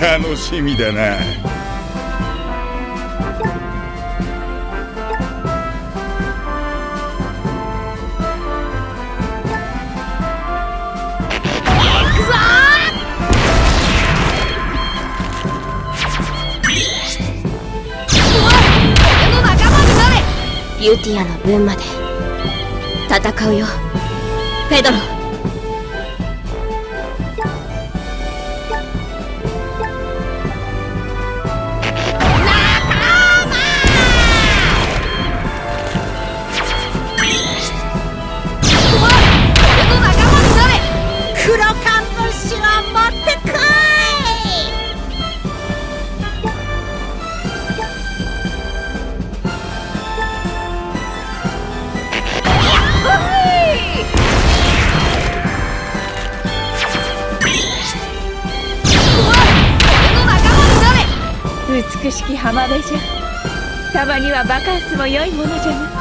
楽しみだな。ビューティアの分まで。戦うよ。ペドロ。護師を持ってこい！美しき浜辺じゃ。たまにはバカンスも良いものじゃな。